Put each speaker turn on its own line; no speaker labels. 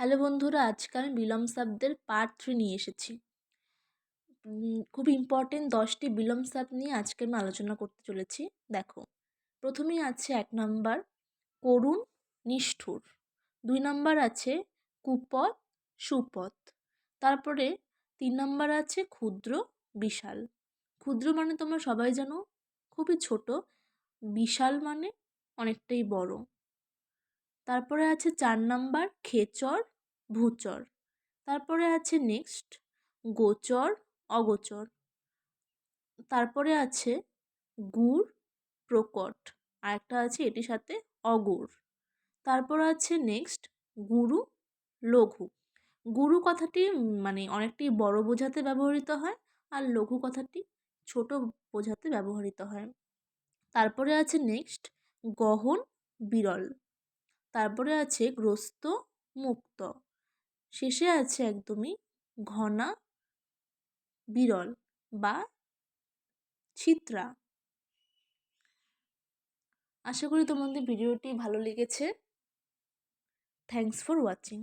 Hello বন্ধুরা, আজকে আমি বিলম শব্দের পার্ট থ্রি নিয়ে এসেছি। খুব ইম্পর্টেন্ট দশটি বিলম শব্দ নিয়ে আজকে আমি আলোচনা করতে চলেছি। দেখো, প্রথমেই আছে এক নাম্বার করুণ, নিষ্ঠুর। দুই নাম্বার আছে কুপথ সুপথ তারপরে তিন নাম্বার আছে ক্ষুদ্র, বিশাল। ক্ষুদ্র মানে তোমরা সবাই জানো, খুবই ছোট। বিশাল মানে অনেকটাই বড়। তারপরে আছে চার নাম্বার খেচর, ভূচর। তারপরে আছে নেক্সট গোচর, অগোচর। তারপরে আছে গুড়, প্রকট। আরেকটা আছে এটির সাথে অগুর তারপর আছে নেক্সট গুরু, লঘু। গুরু কথাটি মানে অনেকটি বড় বোঝাতে ব্যবহৃত হয় আর লঘু কথাটি ছোট বোঝাতে ব্যবহৃত হয়। তারপরে আছে নেক্সট গহন, বিরল। তারপরে আছে গ্রস্ত মুক্ত। শেষে আছে একদমই ঘনা বিরল বা ছিত্রা। আশা করি তোমাদের ভিডিওটি ভালো লেগেছে। Thanks for watching